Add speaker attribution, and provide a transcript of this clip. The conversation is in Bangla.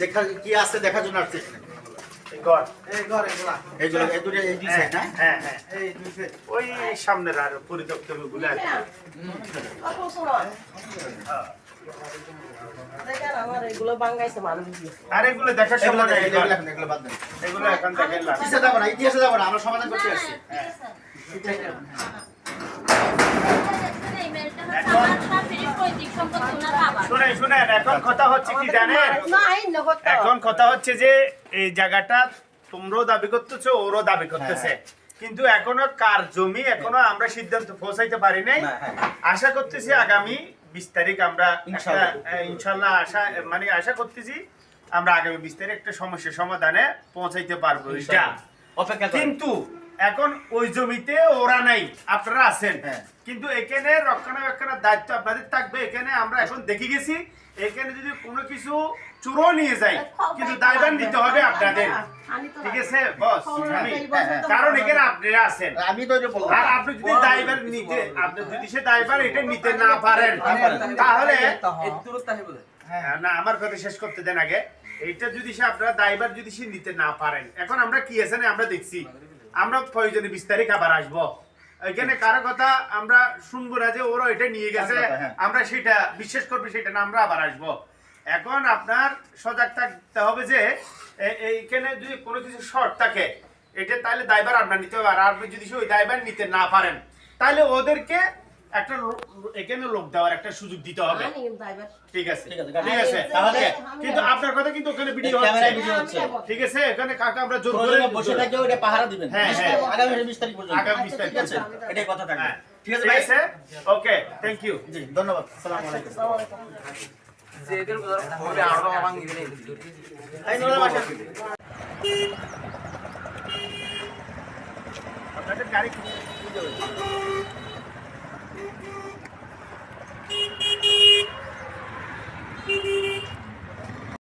Speaker 1: দেখা কি আছে দেখার জন্য আসছি এখানে। এই যে এই দুটো এই দুই সাইড না?
Speaker 2: হ্যাঁ হ্যাঁ। ওই সামনের
Speaker 3: আরগুলো আমার দিয়ে।
Speaker 2: আর এগুলো দেখার
Speaker 1: এগুলো
Speaker 2: সময় নেই
Speaker 1: দেখেন,
Speaker 2: এখন।
Speaker 1: এগুলো এখন এগুলো বাদ দেন
Speaker 2: এগুলো এখন দেখেন না।
Speaker 1: ইতিহাসে যাব না ইতিহাসে যাব না আমরা সমাধান করতে আসছি
Speaker 2: শুনেন শুনেন এখন কথা হচ্ছে কি জানেন। এখন কথা হচ্ছে যে এই জায়গাটা তোমরাও দাবি করতেছো ওরও দাবি করতেছে কিন্তু এখনও কার জমি এখনও আমরা সিদ্ধান্ত পৌঁছাইতে পারি নাই
Speaker 1: হ্যাঁ।
Speaker 2: আশা করতেছি আগামী বিশ তারিখ আমরা। ইনশাল্লাহ আশা মানে আশা করতেছি আমরা আগামী বিশ তারিখ একটা সমস্যার সমাধানে পৌঁছাইতে পারব এটা কিন্তু এখন ওই জমিতে ওরা নাই আপনারা আছেন।
Speaker 1: হ্যাঁ।
Speaker 2: কিন্তু এখানে রক্ষণাবেক্ষণের দায়িত্ব আপনাদের থাকবে। এখানে আমরা এখন দেখে গেছি এখানে যদি কোনো কিছু চুরো নিয়ে যায় কিন্তু দায়ভার নিতে হবে আপনাদের। ঠিক আছে বস
Speaker 3: হ্যাঁ, হ্যাঁ।
Speaker 2: কারণ এখানে আপনারা আছেন।
Speaker 1: আমি তো এটা
Speaker 2: আর আপনি যদি দায়ভার নিতে আপনি যদি সে দায়ভার এটা নিতে না পারেন তাহলে হ্যাঁ, না আমার কথা শেষ করতে দেন আগে। এইটা যদি সে আপনারা দায়ভার যদি সে নিতে না পারেন। এখন আমরা কি আছে না আমরা দেখছি। আমরা প্রয়োজনে বিস্তারিত আবার আসব। এখানে কারও কথা আমরা শুনব না যে ওরা এটা নিয়ে গেছে
Speaker 1: হ্যাঁ।
Speaker 2: আমরা সেটা বিশ্বাস করব সেটা না আমরা আবার আসব। এখন আপনার সজাগ থাকতে হবে যে এইখানে যদি কোনো কিছু শর্ট থাকে এটা তাহলে দায়বার আপনার নিতে হবে। আর আপনি যদি সেই ওই দায়ভার নিতে না পারেন তাহলে ওদেরকে একটা এখানে লোক দেওয়ার একটা সুযোগ দিতে হবে। ঠিক আছে।
Speaker 1: ঠিক আছে, তাহলে
Speaker 2: কিন্তু আপনার কথা কিন্তু ওখানে ভিডিও
Speaker 1: ক্যামেরায়
Speaker 2: হচ্ছে। ঠিক আছে এখানে কাকা আমরা জোর করে
Speaker 1: বসে থাকে ওটা পাহারা দিবেন।
Speaker 2: হ্যাঁ, হ্যাঁ।
Speaker 1: আগামী বিশ তারিখ পর্যন্ত।
Speaker 2: আগামী বিশ তারিখ
Speaker 1: আছে? এটাই কথা থাকবে।
Speaker 2: হ্যাঁ।
Speaker 1: ঠিক আছে ভাই?
Speaker 2: ওকে থ্যাংক ইউ
Speaker 1: জি ধন্যবাদ। আসসালামু আলাইকুম।
Speaker 3: আসসালামু আলাইকুম।
Speaker 1: এই নোরা বাসা
Speaker 2: আপনাদের গাড়ি Thank you.